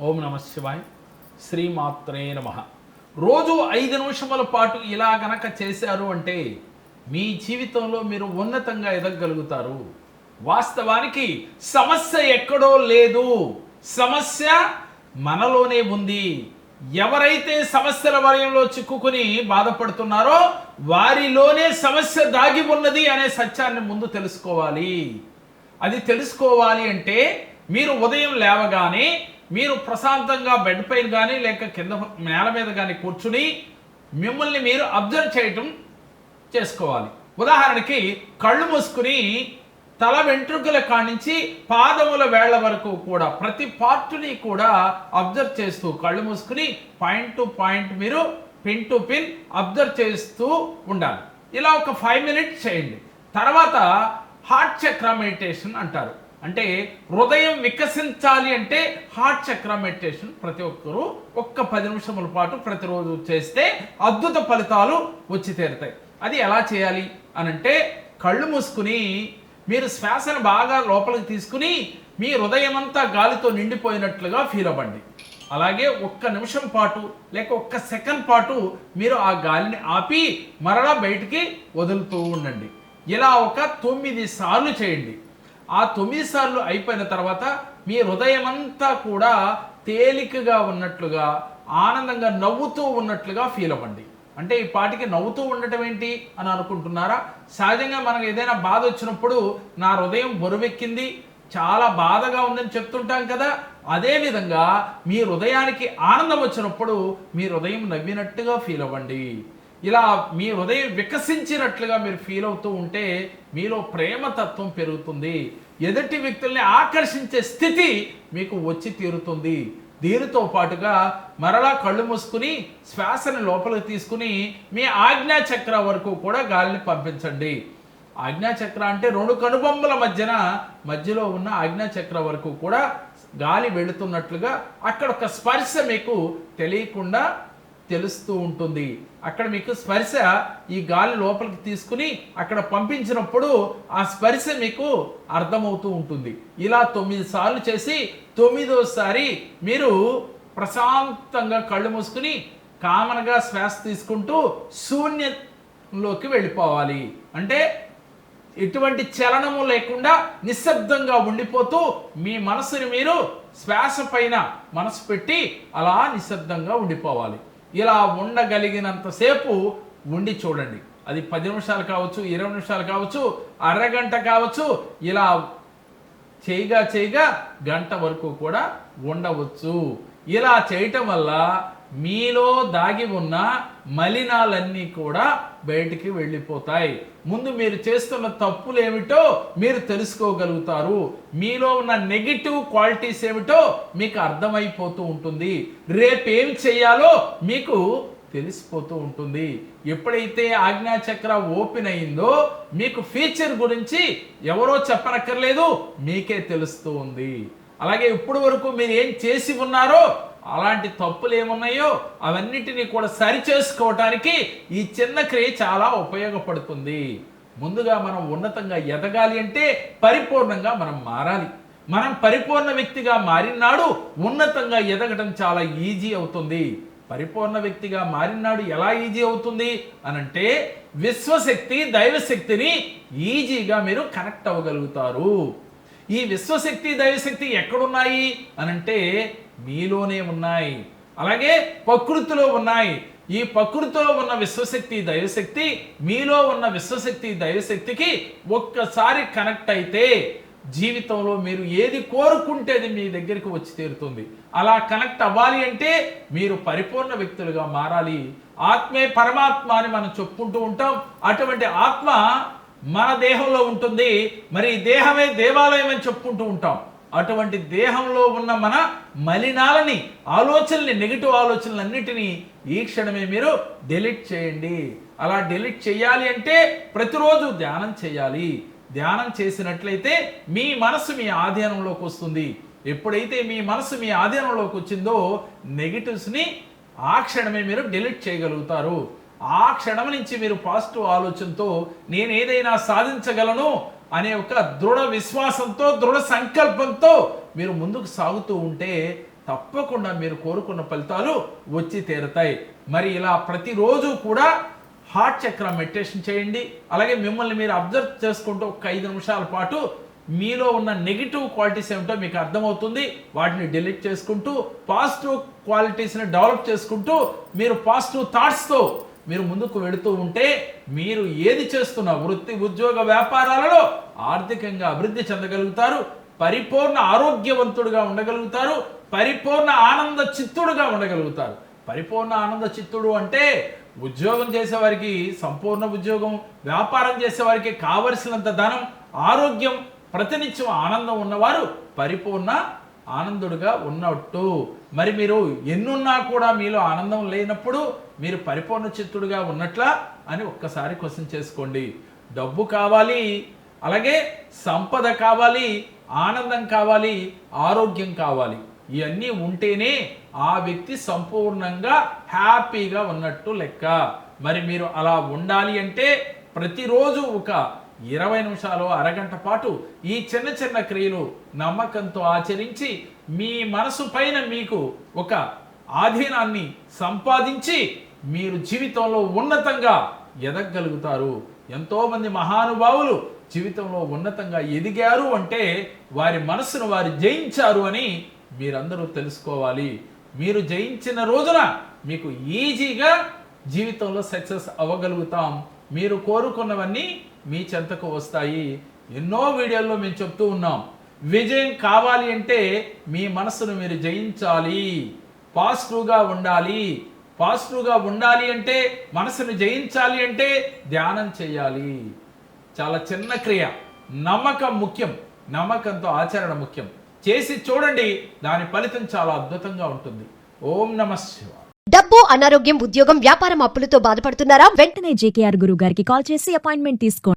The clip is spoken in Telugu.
ఓం నమ శివాయ్. శ్రీమాత్రే నమ. రోజు ఐదు నిమిషముల పాటు ఇలా గనక చేశారు అంటే మీ జీవితంలో మీరు ఉన్నతంగా ఎదగగలుగుతారు. వాస్తవానికి సమస్య ఎక్కడో లేదు. సమస్య మనలోనే ఉంది. ఎవరైతే సమస్యల వలయంలో చిక్కుకుని బాధపడుతున్నారో వారిలోనే సమస్య దాగి ఉన్నది అనే సత్యాన్ని ముందు తెలుసుకోవాలి. అది తెలుసుకోవాలి అంటే మీరు ఉదయం లేవగానే మీరు ప్రశాంతంగా బెడ్ పైన కానీ లేక కింద నేల మీద కానీ కూర్చుని మిమ్మల్ని మీరు అబ్జర్వ్ చేయటం చేసుకోవాలి. ఉదాహరణకి కళ్ళు మూసుకుని తల వెంట్రుకల కానించి పాదముల వేళ్ళ వరకు కూడా ప్రతి పార్టుని కూడా అబ్జర్వ్ చేస్తూ కళ్ళు మూసుకుని పాయింట్ టు పాయింట్ మీరు పిన్ టు పిన్ అబ్జర్వ్ చేస్తూ ఉండాలి. ఇలా ఒక ఫైవ్ మినిట్స్ చేయండి. తర్వాత హార్ట్ చక్ర మెడిటేషన్ అంటారు. అంటే హృదయం వికసించాలి అంటే హార్ట్ చక్ర మెడిటేషన్ ప్రతి ఒక్కరూ ఒక్క పది నిమిషముల పాటు ప్రతిరోజు చేస్తే అద్భుత ఫలితాలు వచ్చి తీరుతాయి. అది ఎలా చేయాలి అని అంటే కళ్ళు మూసుకుని మీరు శ్వాసను బాగా లోపలికి తీసుకుని మీ హృదయం అంతా గాలితో నిండిపోయినట్లుగా ఫీల్ అవ్వండి. అలాగే ఒక్క నిమిషం పాటు లేక ఒక్క సెకండ్ పాటు మీరు ఆ గాలిని ఆపి మరలా బయటికి వదులుతూ ఉండండి. ఇలా ఒక తొమ్మిది సార్లు చేయండి. ఆ తొమ్మిది సార్లు అయిపోయిన తర్వాత మీ హృదయం అంతా కూడా తేలికగా ఉన్నట్లుగా ఆనందంగా నవ్వుతూ ఉన్నట్లుగా ఫీల్ అవ్వండి. అంటే ఈ పాటికి నవ్వుతూ ఉండటం ఏంటి అని అనుకుంటున్నారా? సహజంగా మనకు ఏదైనా బాధ వచ్చినప్పుడు నా హృదయం బరువెక్కింది చాలా బాధగా ఉందని చెప్తుంటాం కదా? అదేవిధంగా మీ హృదయానికి ఆనందం వచ్చినప్పుడు మీ హృదయం నవ్వినట్టుగా ఫీల్ అవ్వండి. ఇలా మీ హృదయం వికసించినట్లుగా మీరు ఫీల్ అవుతూ ఉంటే మీలో ప్రేమతత్వం పెరుగుతుంది. ఎదుటి వ్యక్తుల్ని ఆకర్షించే స్థితి మీకు వచ్చి తీరుతుంది. దీనితో పాటుగా మరలా కళ్ళు మూసుకుని శ్వాసని లోపలికి తీసుకుని మీ ఆజ్ఞాచక్ర వరకు కూడా గాలిని పంపించండి. ఆజ్ఞాచక్ర అంటే రెండు కనుబొమ్మల మధ్యన మధ్యలో ఉన్న ఆజ్ఞాచక్ర వరకు కూడా గాలి వెళుతున్నట్లుగా అక్కడ ఒక స్పర్శ మీకు తెలియకుండా తెలుస్తూ ఉంటుంది. అక్కడ మీకు స్పర్శ ఈ గాలి లోపలికి తీసుకుని అక్కడ పంపించినప్పుడు ఆ స్పర్శ మీకు అర్థమవుతూ ఉంటుంది. ఇలా తొమ్మిది సార్లు చేసి తొమ్మిదోసారి మీరు ప్రశాంతంగా కళ్ళు మూసుకుని కామన్గా శ్వాస తీసుకుంటూ శూన్యంలోకి వెళ్ళిపోవాలి. అంటే ఎటువంటి చలనము లేకుండా నిశ్శబ్దంగా ఉండిపోతూ మీ మనసుని మీరు శ్వాస పైన మనసు పెట్టి అలా నిశ్శబ్దంగా ఉండిపోవాలి. ఇలా ఉండగలిగినంతసేపు ఉండి చూడండి. అది పది నిమిషాలు కావచ్చు ఇరవై నిమిషాలు కావచ్చు అరగంట కావచ్చు ఇలా చేయగా చేయగా గంట వరకు కూడా ఉండవచ్చు. ఇలా చేయటం వల్ల మీలో దాగి ఉన్న మలినాలన్నీ కూడా బయటికి వెళ్ళిపోతాయి. ముందు మీరు చేస్తున్న తప్పులు ఏమిటో మీరు తెలుసుకోగలుగుతారు. మీలో ఉన్న నెగిటివ్ క్వాలిటీస్ ఏమిటో మీకు అర్థమైపోతూ ఉంటుంది. రేపేం చేయాలో మీకు తెలిసిపోతూ ఉంటుంది. ఎప్పుడైతే ఆజ్ఞాచక్ర ఓపెన్ అయిందో మీకు ఫ్యూచర్ గురించి ఎవరో చెప్పనక్కర్లేదు మీకే తెలుస్తూ ఉంది. అలాగే ఇప్పుడు వరకు మీరు ఏం చేసి ఉన్నారో అలాంటి తప్పులు ఏమున్నాయో అవన్నిటినీ కూడా సరి చేసుకోవటానికి ఈ చిన్న క్రియ చాలా ఉపయోగపడుతుంది. ముందుగా మనం ఉన్నతంగా ఎదగాలి అంటే పరిపూర్ణంగా మనం మారాలి. మనం పరిపూర్ణ వ్యక్తిగా మారినాడు ఉన్నతంగా ఎదగటం చాలా ఈజీ అవుతుంది. పరిపూర్ణ వ్యక్తిగా మారినాడు ఎలా ఈజీ అవుతుంది అనంటే విశ్వశక్తి దైవశక్తిని ఈజీగా మీరు కనెక్ట్ అవ్వగలుగుతారు. ఈ విశ్వశక్తి దైవశక్తి ఎక్కడున్నాయి అనంటే మీలోనే ఉన్నాయి. అలాగే ప్రకృతిలో ఉన్నాయి. ఈ ప్రకృతిలో ఉన్న విశ్వశక్తి దైవశక్తి మీలో ఉన్న విశ్వశక్తి దైవశక్తికి ఒక్కసారి కనెక్ట్ అయితే జీవితంలో మీరు ఏది కోరుకుంటే అది మీ దగ్గరికి వచ్చి తీరుతుంది. అలా కనెక్ట్ అవ్వాలి అంటే మీరు పరిపూర్ణ వ్యక్తులుగా మారాలి. ఆత్మే పరమాత్మ అని మనం చెప్పుకుంటూ ఉంటాం. అటువంటి ఆత్మ మన దేహంలో ఉంటుంది. మరి దేహమే దేవాలయం అని చెప్పుకుంటూ ఉంటాం. అటువంటి దేహంలో ఉన్న మన మలినాలని ఆలోచనల్ని నెగిటివ్ ఆలోచనలన్నిటినీ ఈ క్షణమే మీరు డిలీట్ చేయండి. అలా డిలీట్ చేయాలి అంటే ప్రతిరోజు ధ్యానం చేయాలి. ధ్యానం చేసినట్లయితే మీ మనసు మీ ఆధీనంలోకి వస్తుంది. ఎప్పుడైతే మీ మనసు మీ ఆధీనంలోకి వచ్చిందో నెగిటివ్స్ని ఆ క్షణమే మీరు డిలీట్ చేయగలుగుతారు. ఆ క్షణం నుంచి మీరు పాజిటివ్ ఆలోచనతో నేను ఏదైనా సాధించగలను అనే ఒక దృఢ విశ్వాసంతో దృఢ సంకల్పంతో మీరు ముందుకు సాగుతూ ఉంటే తప్పకుండా మీరు కోరుకున్న ఫలితాలు వచ్చి తీరుతాయి. మరి ఇలా ప్రతిరోజు కూడా హార్ట్ చక్ర మెడిటేషన్ చేయండి. అలాగే మిమ్మల్ని మీరు అబ్జర్వ్ చేసుకుంటూ ఒక ఐదు నిమిషాల పాటు మీలో ఉన్న నెగిటివ్ క్వాలిటీస్ ఏమిటో మీకు అర్థమవుతుంది. వాటిని డిలీట్ చేసుకుంటూ పాజిటివ్ క్వాలిటీస్ని డెవలప్ చేసుకుంటూ మీరు పాజిటివ్ థాట్స్తో మీరు ముందుకు వెళుతూ ఉంటే మీరు ఏది చేస్తున్న వృత్తి ఉద్యోగ వ్యాపారాలలో ఆర్థికంగా అభివృద్ధి చెందగలుగుతారు పరిపూర్ణ ఆరోగ్యవంతుడుగా ఉండగలుగుతారు పరిపూర్ణ ఆనంద చిత్తుడుగా ఉండగలుగుతారు. పరిపూర్ణ ఆనంద చిత్తుడు అంటే ఉద్యోగం చేసేవారికి సంపూర్ణ ఉద్యోగం వ్యాపారం చేసేవారికి కావలసినంత ధనం ఆరోగ్యం ప్రతినిత్యం ఆనందం ఉన్నవారు పరిపూర్ణ ఆనందుడుగా ఉన్నట్టు. మరి మీరు ఎన్నున్నా కూడా మీలో ఆనందం లేనప్పుడు మీరు పరిపూర్ణ చిత్తుడుగా ఉన్నట్లా అని ఒక్కసారి క్వశ్చన్ చేసుకోండి. డబ్బు కావాలి అలాగే సంపద కావాలి ఆనందం కావాలి ఆరోగ్యం కావాలి. ఇవన్నీ ఉంటేనే ఆ వ్యక్తి సంపూర్ణంగా హ్యాపీగా ఉన్నట్టు లెక్క. మరి మీరు అలా ఉండాలి అంటే ప్రతిరోజు ఒక ఇరవై నిమిషాలు అరగంట పాటు ఈ చిన్న చిన్న క్రియలు నమ్మకంతో ఆచరించి మీ మనసు పైన మీకు ఒక ఆధీనాన్ని సంపాదించి మీరు జీవితంలో ఉన్నతంగా ఎదగగలుగుతారు. ఎంతోమంది మహానుభావులు జీవితంలో ఉన్నతంగా ఎదిగారు అంటే వారి మనసును వారు జయించారు అని మీరందరూ తెలుసుకోవాలి. మీరు జయించిన రోజున మీకు ఈజీగా జీవితంలో సక్సెస్ అవ్వగలుగుతాం. మీరు కోరుకున్నవన్నీ మీ చెంతకు వస్తాయి. ఎన్నో వీడియోల్లో మేము చెప్తూ ఉన్నాం. విజయం కావాలి అంటే మీ మనసును మీరు జయించాలి. పాజిటివ్గా ఉండాలి. పాజిటివ్గా ఉండాలి అంటే మనసును జయించాలి అంటే ధ్యానం చేయాలి. చాలా చిన్న క్రియ. నమ్మకం ముఖ్యం. నమ్మకంతో ఆచరణ ముఖ్యం. చేసి చూడండి దాని ఫలితం చాలా అద్భుతంగా ఉంటుంది. ఓం నమ శివ డబ్బు అనారోగ్యం ఉద్యోగం వ్యాపారం అప్పులతో బాధపడుతున్నారా? వెంటనే జేకేఆర్ గురువు గారికి కాల్ చేసి అపాయింట్మెంట్ తీసుకోండి.